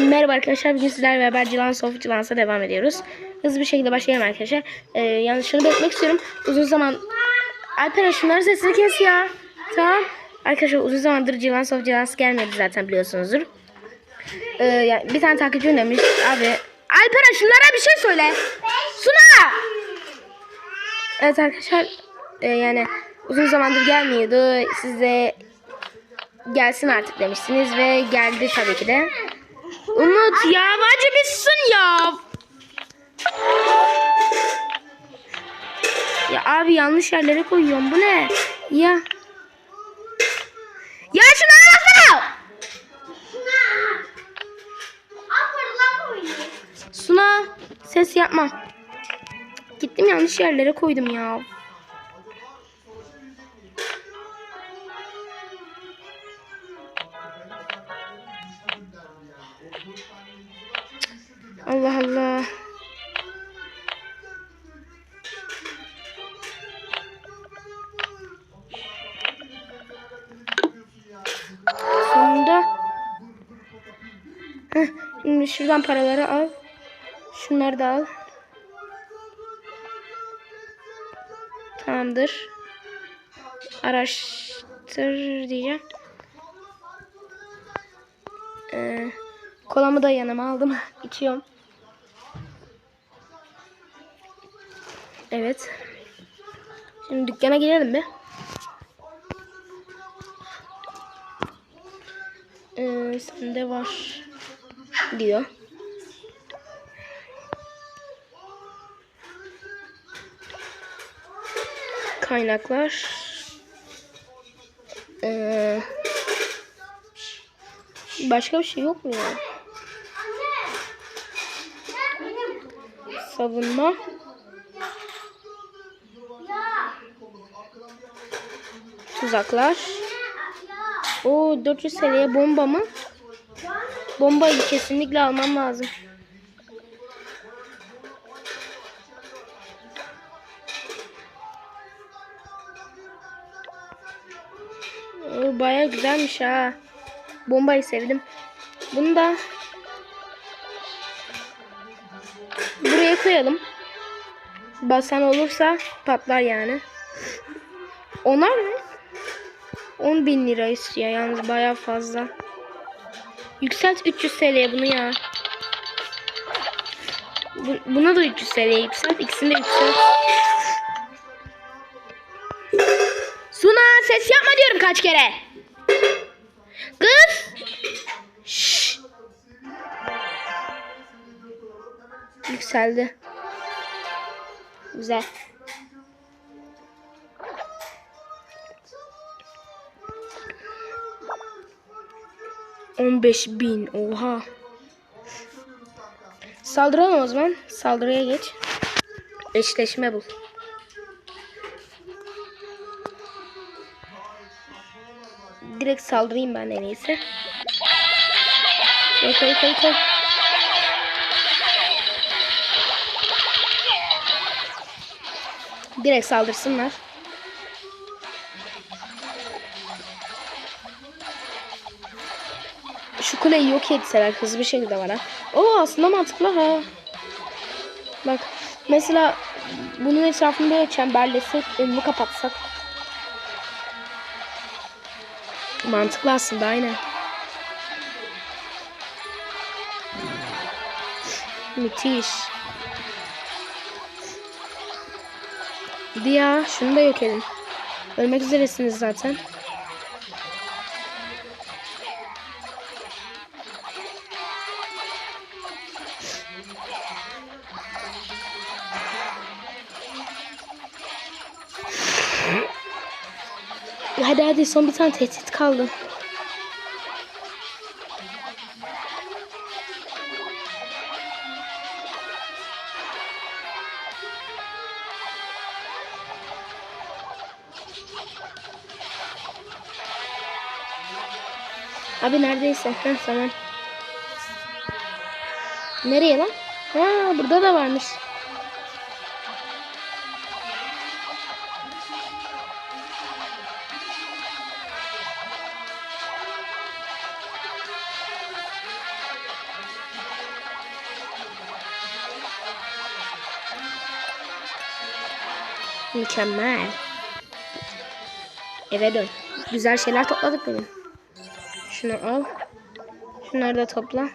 Merhaba arkadaşlar. Bugün sizlerle beraber Cılans of Cılans'a devam ediyoruz. Hızlı bir şekilde başlayalım arkadaşlar. Ee, yalnız şunu belirtmek istiyorum. Uzun zaman... Alper şunların sesini kes ya. Tamam. Arkadaşlar uzun zamandır Cılans of Cılans gelmedi zaten biliyorsunuzdur. Ee, yani bir tane takipçim demiş. Abi Alper şunlara bir şey söyle. Suna! Evet arkadaşlar. e, yani uzun zamandır gelmiyordu. Size gelsin artık demiştiniz ve geldi tabii ki de. Umut ya acımışsın ya. Ya abi yanlış yerlere koyuyorum. Bu ne? Ya. Ya şunlara baksana. Suna ses yapma. Gittim yanlış yerlere koydum ya. Allah Allah. Sonunda. Heh, şimdi şuradan paraları al. Şunları da al. Tamamdır. Araştır diyeceğim. Ee, kolamı da yanıma aldım. İçiyorum. Evet. Şimdi dükkana girelim mi? Ee, sende var diyor. Kaynaklar. Ee, başka bir şey yok mu ya? Savunma. Tuzaklar. O 400 seneye bomba mı? Bombayı kesinlikle almam lazım. Baya güzelmiş ha. Bombayı sevdim. Bunu da buraya koyalım. Basan olursa patlar yani. Onar mı? 10 bin lira istiyor yalnız baya fazla. Yükselt 300 TL bunu ya. Bu- buna da 300 TL yükselt. İkisini de yükselt. Suna ses yapma diyorum kaç kere. Kız. Şşş. Yükseldi. Güzel. On beş bin. Oha. Saldıralım o zaman. Saldırıya geç. Eşleşme bul. Direkt saldırayım ben en iyisi. Koy koy koy koy. Direkt saldırsınlar. Kuleyi yok etseler hızlı bir şekilde ha. Oo aslında mantıklı ha. Bak mesela bunun etrafını böyle çemberlesek önünü kapatsak. Mantıklı aslında aynen. Müthiş. Diya şunu da yok edin. Ölmek üzeresiniz zaten. Hadi hadi son bir tane tehdit kaldı. Abi neredeyse. Heh tamam. Nereye lan? Ha burada da varmış. Mükemmel. Eve dön. Güzel şeyler topladık bugün. Şunu al. Şunları da topla.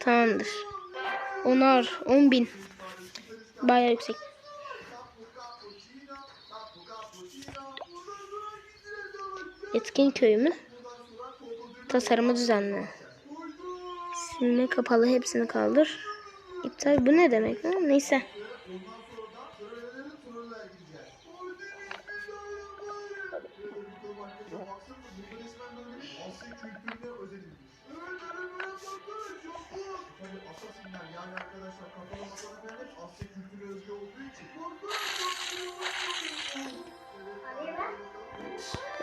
Tamamdır. Onar. On bin. Baya yüksek. Etkin köyü mü? Tasarımı düzenle. Silme kapalı hepsini kaldır. İptal bu ne demek? Ha? Neyse.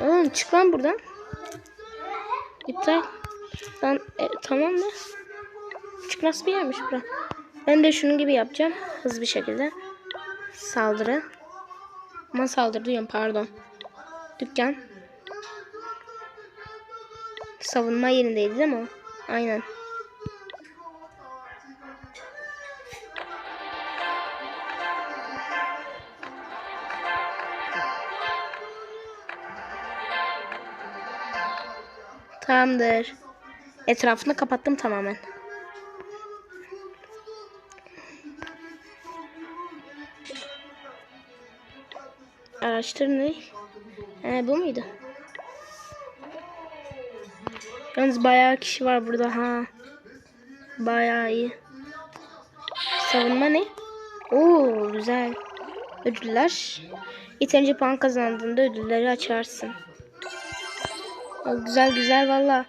Oğlum çık lan buradan. İptal. Lan e, tamam da. Küçük nasıl bir yermiş bura? Ben de şunun gibi yapacağım. Hızlı bir şekilde. Saldırı. Ama saldırı diyorum pardon. Dükkan. Savunma yerindeydi değil mi? Aynen. Tamamdır. Etrafını kapattım tamamen. Araştır ne? He, bu muydu? Yalnız bayağı kişi var burada ha. Bayağı iyi. Savunma ne? Oo güzel. Ödüller. Yeterince puan kazandığında ödülleri açarsın. O güzel güzel valla.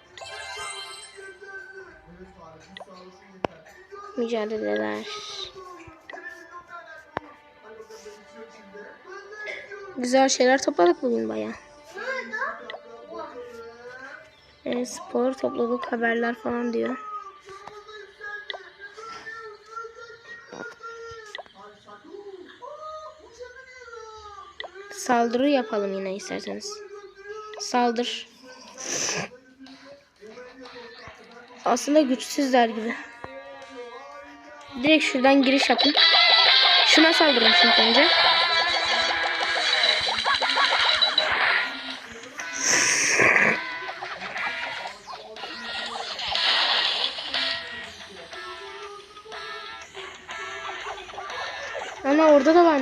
Mücadeleler. Güzel şeyler topladık bugün baya. E, spor topladık haberler falan diyor. Saldırı yapalım yine isterseniz. Saldır. Aslında güçsüzler gibi. Direkt şuradan giriş yapın. Şuna saldırın şimdi önce.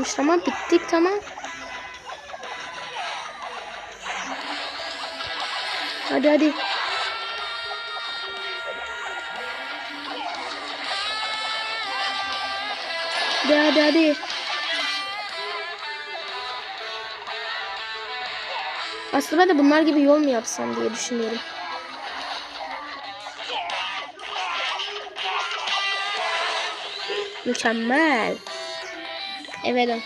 Varmış tamam bittik tamam. Hadi hadi. Hadi hadi hadi. Aslında ben de bunlar gibi yol mu yapsam diye düşünüyorum. Mükemmel. Evet.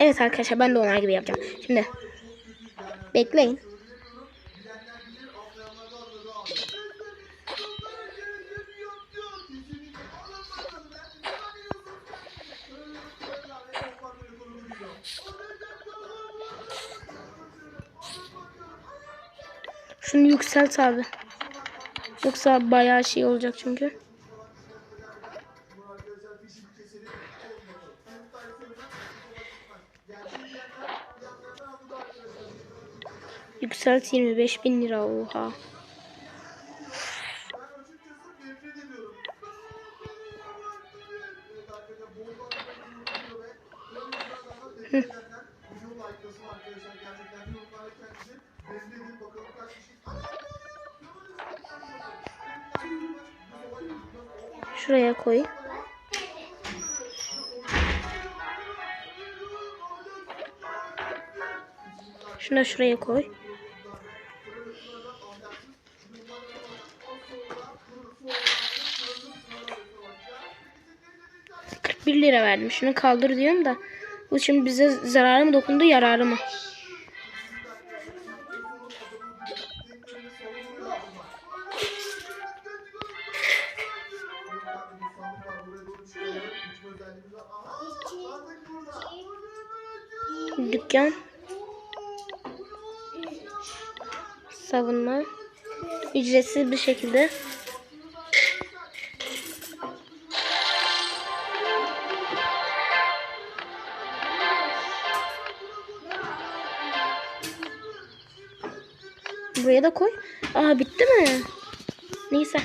Evet arkadaşlar ben de onlar gibi yapacağım. Şimdi bekleyin. Şunu yükselt abi. Yoksa bayağı şey olacak çünkü. Yükselt 25 bin lira oha. Hı. Şuraya koy. Şunu şuraya koy. bir lira verdim. Şunu kaldır diyorum da. Bu şimdi bize zararı mı dokundu yararı mı? Ücretsiz bir şekilde. Buraya da koy. Aa bitti mi? Neyse.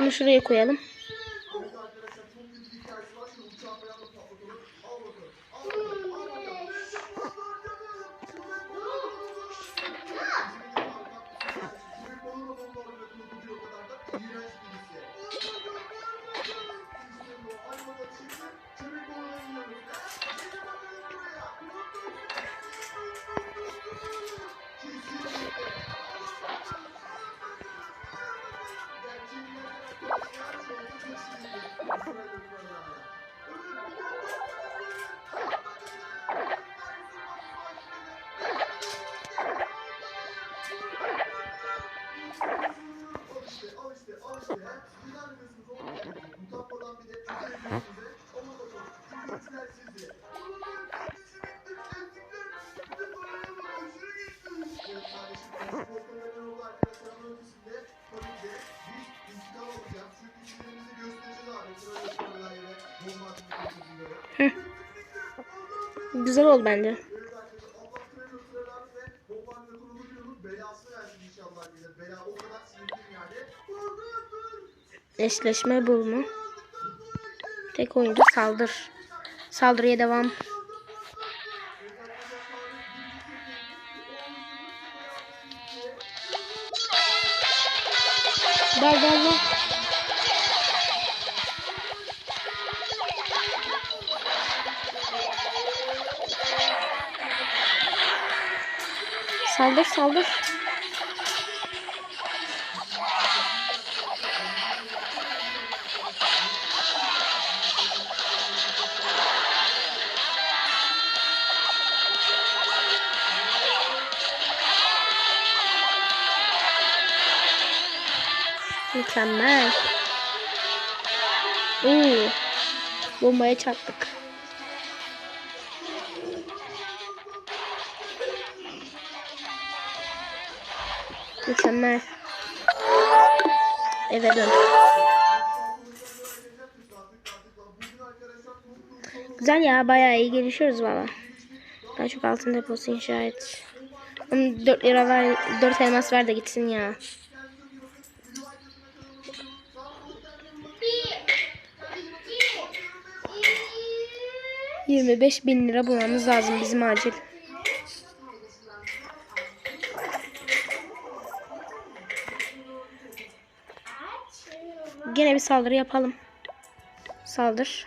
Bunu şuraya koyalım. Güzel oldu bence. Eşleşme bul mu? Tek oyuncu saldır. Saldırıya devam. Gel gel gel. Saldır saldır. Mükemmel. Oo. Bombaya çarptık. Mükemmel. Eve dön. Güzel ya bayağı iyi gelişiyoruz valla. Daha çok altın deposu inşa et. 4 lira ver, 4 elmas ver de gitsin ya. Yirmi beş bin lira bulmamız lazım bizim acil. Gene bir saldırı yapalım. Saldır.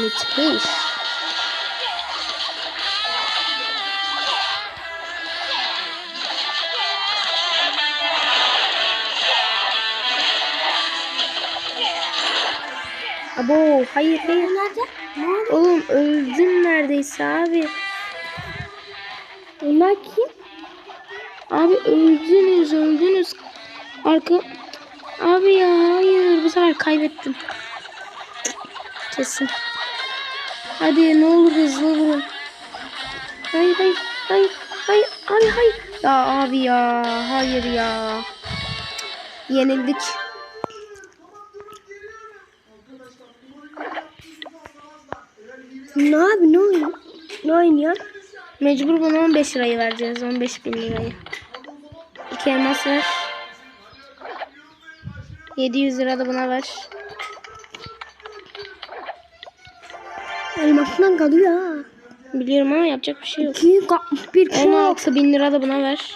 Müthiş. Abo hayır hayır. Nerede? Oğlum öldün neredeyse abi. Onlar kim? Abi öldünüz öldünüz. Arka... Abi ya hayır bu sefer kaybettim. Kesin. Hadi ne olur hızlı vurun. Hayır hayır hayır hayır abi hayır. Ya abi ya hayır ya. Yenildik. Ne abi ne oynuyor? Ne oynuyor? Mecbur buna 15 lirayı vereceğiz. 15 bin lirayı. İki elmas ver. 700 lira da buna ver. Elmasından kalıyor ha. Biliyorum ama yapacak bir şey yok. 261 çok. 16 bin lira da buna ver.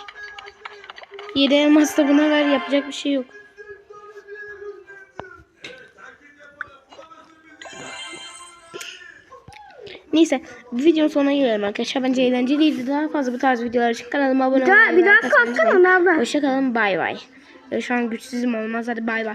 7 elmas da buna ver. Yapacak bir şey yok. Neyse videonun sonuna gelelim arkadaşlar. Bence eğlenceliydi. Daha fazla bu tarz videolar için kanalıma abone Bir olmayı bir daha unutmayın. nerede? Hoşçakalın bay bay. Şu an güçsüzüm olmaz hadi bay bay.